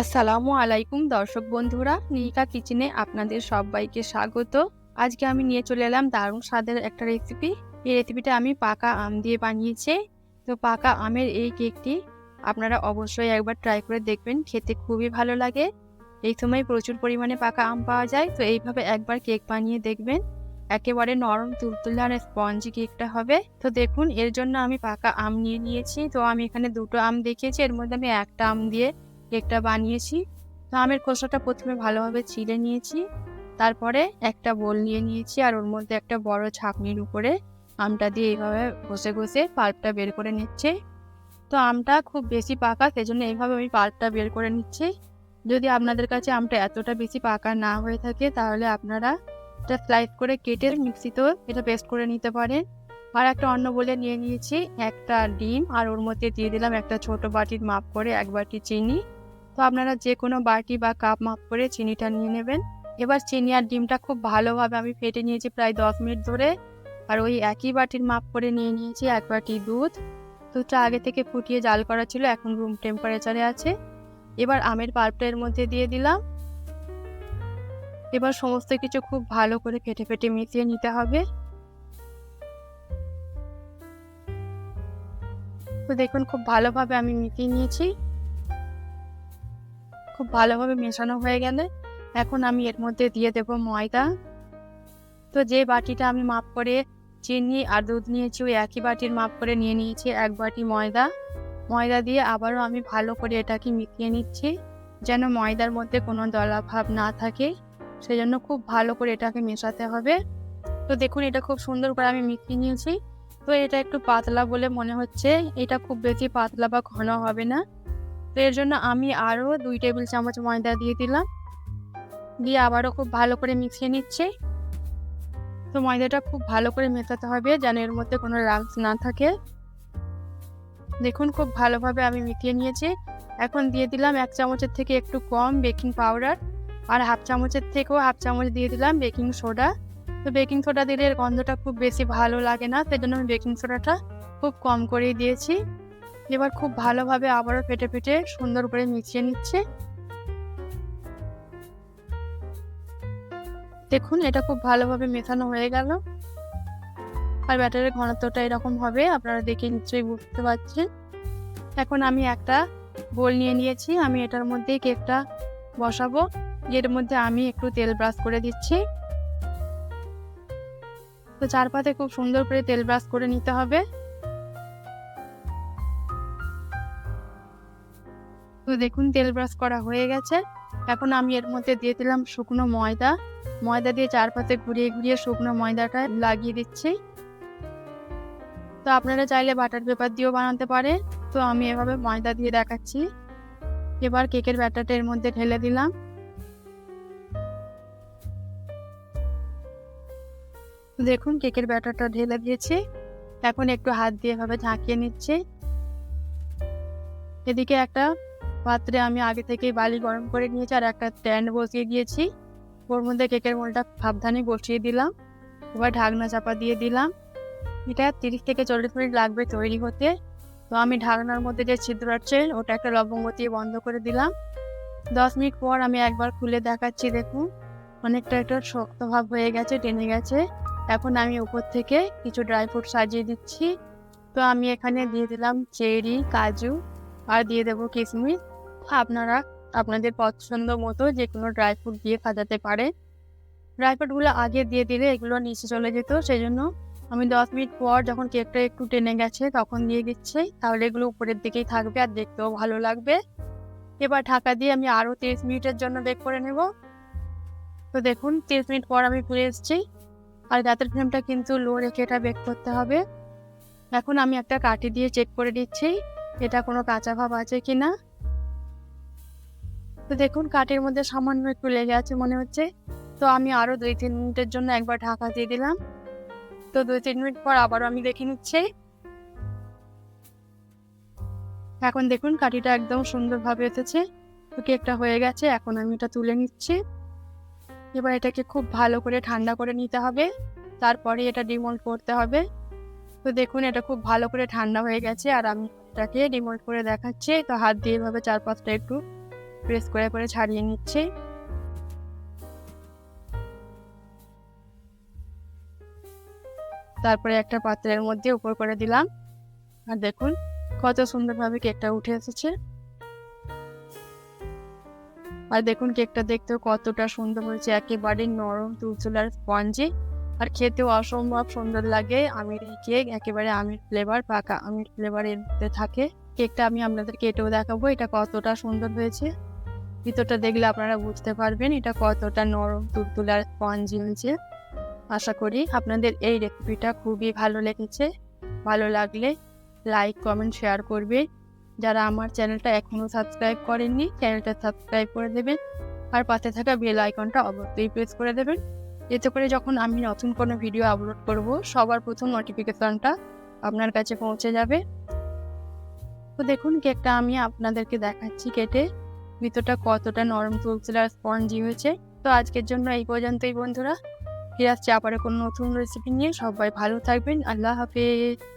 আসসালামু আলাইকুম দর্শক বন্ধুরা, নীলিকা কিচেনে আপনাদের সবাইকে স্বাগত। আজকে আমি নিয়ে চলে এলাম দারুণ স্বাদের একটা রেসিপি এই রেসিপিটা আমি পাকা আম দিয়ে বানিয়েছি। তো পাকা আমের এই কেকটি আপনারা অবশ্যই একবার ট্রাই করে দেখবেন, খেতে খুবই ভালো লাগে। এই সময় প্রচুর পরিমাণে পাকা আম পাওয়া যায়, তো এইভাবে একবার কেক বানিয়ে দেখবেন। একেবারে নরম, তুলতুলে আর স্পঞ্জি কেকটা হবে। তো দেখুন, এর জন্য আমি পাকা আম নিয়ে নিয়েছি। তো আমি এখানে দুটো আম দেখিয়েছি, এর মধ্যে আমি একটা আম দিয়ে কেকটা বানিয়েছি। তো আমের খোসাটা প্রথমে ভালোভাবে ছিলে নিয়েছি। তারপরে একটা বোল নিয়ে নিয়েছি আর ওর মধ্যে একটা বড় ছাঁকনির উপরে আমটা দিয়ে এইভাবে ঘষে ঘষে পাল্পটা বের করে নিচ্ছে। তো আমটা খুব বেশি পাকা, সেজন্য এইভাবে আমি পাল্পটা বের করে নিচ্ছি। যদি আপনাদের কাছে আমটা এতটা বেশি পাকা না হয়ে থাকে, তাহলে আপনারা এটা স্লাইস করে কেটে মিক্সিতেও এটা পেস্ট করে নিতে পারেন। আর একটা অন্য বলে নিয়ে নিয়েছি, একটা ডিম, আর ওর মধ্যে দিয়ে দিলাম একটা ছোট বাটির মাপ করে এক বাটি চিনি। তো আপনারা যে কোনো বাটি বা কাপ মাপ করে চিনিটা নিয়ে নেবেন। এবার চিনি আর ডিমটা খুব ভালোভাবে আমি ফেটে নিয়েছি প্রায় দশ মিনিট ধরে। আর ওই একই বাটির মাপ করে নিয়ে নিয়েছি এক বাটি দুধ। দুধটা আগে থেকে ফুটিয়ে জাল করা ছিল, এখন রুম টেম্পারেচারে আছে। এবার আমের পাল্পটা এর মধ্যে দিয়ে দিলাম। এবার সমস্ত কিছু খুব ভালো করে ফেটে ফেটে মিশিয়ে নিতে হবে। তো দেখুন, খুব ভালোভাবে আমি মিশিয়ে নিয়েছি। খুব ভালোভাবে মেশানো হয়ে গেলে এখন আমি এর মধ্যে দিয়ে দেব ময়দা। তো যে বাটিটা আমি মাপ করে চিনি আর দুধ নিয়েছি, ওই একই বাটির মাপ করে নিয়ে নিয়েছি, এক বাটি ময়দা। ময়দা দিয়ে আবারও আমি ভালো করে এটাকে মিশিয়ে নিচ্ছি, যেন ময়দার মধ্যে কোনো দলা ভাব না থাকে। সেজন্য খুব ভালো করে এটাকে মেশাতে হবে। তো দেখুন, এটা খুব সুন্দর করে আমি মিশিয়ে নিয়েছি। তো এটা একটু পাতলা বলে মনে হচ্ছে। এটা খুব বেশি পাতলা বা ঘন হবে না। তো এর জন্য আমি আরও দুই টেবিল চামচ ময়দা দিয়ে দিলাম। দিয়ে আবারও খুব ভালো করে মিশিয়ে নিচ্ছি। তো ময়দাটা খুব ভালো করে মেশাতে হবে যেন এর মধ্যে কোনো রাংস না থাকে। দেখুন খুব ভালোভাবে আমি মিশিয়ে নিয়েছি। এখন দিয়ে দিলাম এক চামচের থেকে একটু কম বেকিং পাউডার আর হাফ চামচের থেকেও হাফ চামচ দিয়ে দিলাম বেকিং সোডা। তো বেকিং সোডা দিলে এর গন্ধটা খুব বেশি ভালো লাগে না সেই জন্য আমি বেকিং সোডাটা খুব কম করেই দিয়েছি। এবার খুব ভালোভাবে আবারও ফেটে ফেটে সুন্দর করে মিশিয়ে নিচ্ছে। দেখুন, এটা খুব ভালোভাবে মেশানো হয়ে গেল। আর ব্যাটারের ঘনত্বটা এরকম হবে, আপনারা দেখে নিশ্চয়ই বুঝতে পারছেন। এখন আমি একটা বোল নিয়ে নিয়েছি, আমি এটার মধ্যে কেকটা বসাবো। এর মধ্যে আমি একটু তেল ব্রাশ করে দিচ্ছি। তো চারপাতে খুব সুন্দর করে তেল ব্রাশ করে নিতে হবে। তো দেখুন, তেল ব্রাশ করা হয়ে গেছে। এখন আমি এর মধ্যে দিয়ে দিলাম শুকনো ময়দা। ময়দা দিয়ে চারপাশে ঘুরিয়ে ঘুরিয়ে শুকনো ময়দাটা লাগিয়ে দিচ্ছি। তো আপনারা চাইলে বাটার পেপার দিয়েও বানাতে পারে তো আমি এভাবে ময়দা দিয়ে দেখাচ্ছি। এবার কেকের ব্যাটারটা এর মধ্যে ঢেলে দিলাম। দেখুন, কেকের ব্যাটারটা ঢেলে দিয়েছি। এখন একটু হাত দিয়ে এভাবে ঝাঁকিয়ে নিচ্ছি। এদিকে একটা পাত্রে আমি আগে থেকেই বালি গরম করে নিয়েছি আর একটা স্ট্যান্ড বসিয়ে দিয়েছি। ওর মধ্যে কেকের মোলটা সাবধানে বসিয়ে দিলাম। এবার ঢাকনা চাপা দিয়ে দিলাম। এটা তিরিশ থেকে চল্লিশ মিনিট লাগবে তৈরি হতে। তো আমি ঢাকনার মধ্যে যে ছিদ্র আছে, ওটা একটা লবঙ্গ দিয়ে বন্ধ করে দিলাম। দশ মিনিট পর আমি একবার খুলে দেখাচ্ছি, দেখুন। অনেকটা একটা শক্ত ভাব হয়ে গেছে, টেনে গেছে। এখন আমি উপর থেকে কিছু ড্রাই ফ্রুট সাজিয়ে দিচ্ছি। তো আমি এখানে দিয়ে দিলাম চেরি, কাজু, আর দিয়ে দেবো কিশমিশ। আপনারা আপনাদের পছন্দ মতো যে কোনো ড্রাই ফ্রুট দিয়ে সাজাতে পারে। ড্রাই ফ্রুটগুলো আগে দিয়ে দিলে এগুলো নিচে চলে যেত সেই জন্য আমি দশ মিনিট পর যখন কেকটা একটু টেনে গেছে তখন দিয়ে দিচ্ছি। তাহলে এগুলো উপরের দিকেই থাকবে আর দেখতেও ভালো লাগবে। এবার ঢাকা দিয়ে আমি আরও তিরিশ মিনিটের জন্য বেক করে নেব। তো দেখুন, তিরিশ মিনিট পর আমি ফিরে এসেছি। আর দাঁতের ফ্লেমটা কিন্তু লো রেখে এটা বেক করতে হবে। এখন আমি একটা কাঠি দিয়ে চেক করে দিচ্ছি এটা কোনো কাঁচা ভাব আছে কি না তো দেখুন কাঠের মধ্যে সামান্য একটু লেগে আছে মনে হচ্ছে। তো আমি আরও দুই, তিন মিনিটের জন্য একবার ঢাকা দিয়ে দিলাম। তো দুই, তিন মিনিট পর আবারও আমি দেখে নিচ্ছি। এখন দেখুন কাঠিটা একদম সুন্দরভাবে এসেছে তো কেকটা হয়ে গেছে, এখন আমি এটা তুলে নিচ্ছি। এবার এটাকে খুব ভালো করে ঠান্ডা করে নিতে হবে। তারপরে এটা ডিমোল্ড করতে হবে। তো দেখুন এটা খুব ভালো করে ঠান্ডা হয়ে গেছে, আর আমি এটাকে ডিমোল্ড করে দেখাচ্ছি। তো হাত দিয়ে এভাবে চার পাঁচটা একটু প্রেস করে করে ছাড়িয়ে নিচ্ছি। তারপরে একটা পাত্রের মধ্যে উপর করে দিলাম। আর দেখুন কত সুন্দরভাবে কেকটা উঠে এসেছে। আর দেখুন কেকটা দেখতেও কতটা সুন্দর হয়েছে, একেবারে নরম তুলতুলার স্পঞ্জি। আর খেতেও অসম্ভব সুন্দর লাগে, আমির কেক, একেবারে আমির ফ্লেভার পাকা আমির ফ্লেভার এর মধ্যে থাকে। কেকটা আমি আপনাদের কেটেও দেখাবো, এটা কতটা সুন্দর হয়েছে। ভিতরটা দেখলে আপনারা বুঝতে পারবেন এটা কতটা নরম তুলতুলার স্পঞ্জি হয়েছে। আশা করি আপনাদের এই রেসিপিটা খুবই ভালো লেগেছে। ভালো লাগলে লাইক কমেন্ট শেয়ার করবে যারা আমার চ্যানেলটা এখনও সাবস্ক্রাইব করেননি চ্যানেলটা সাবস্ক্রাইব করে দেবেন। আর পাশে থাকা বেল আইকনটা অবশ্যই প্রেস করে দেবেন। এতে করে যখন আমি নতুন কোনো ভিডিও আপলোড করব, সবার প্রথম নোটিফিকেশনটা আপনার কাছে পৌঁছে যাবে। তো দেখুন কেকটা আমি আপনাদেরকে দেখাচ্ছি কেটে। ভিতরটা কতটা নরম তুলতুলে আর স্পঞ্জি হয়েছে। তো আজকের জন্য এই পর্যন্তই বন্ধুরা। ফিরে আসছে আবার কোনো নতুন রেসিপি নিয়ে। সবাই ভালো থাকবেন। আল্লাহ হাফেজ।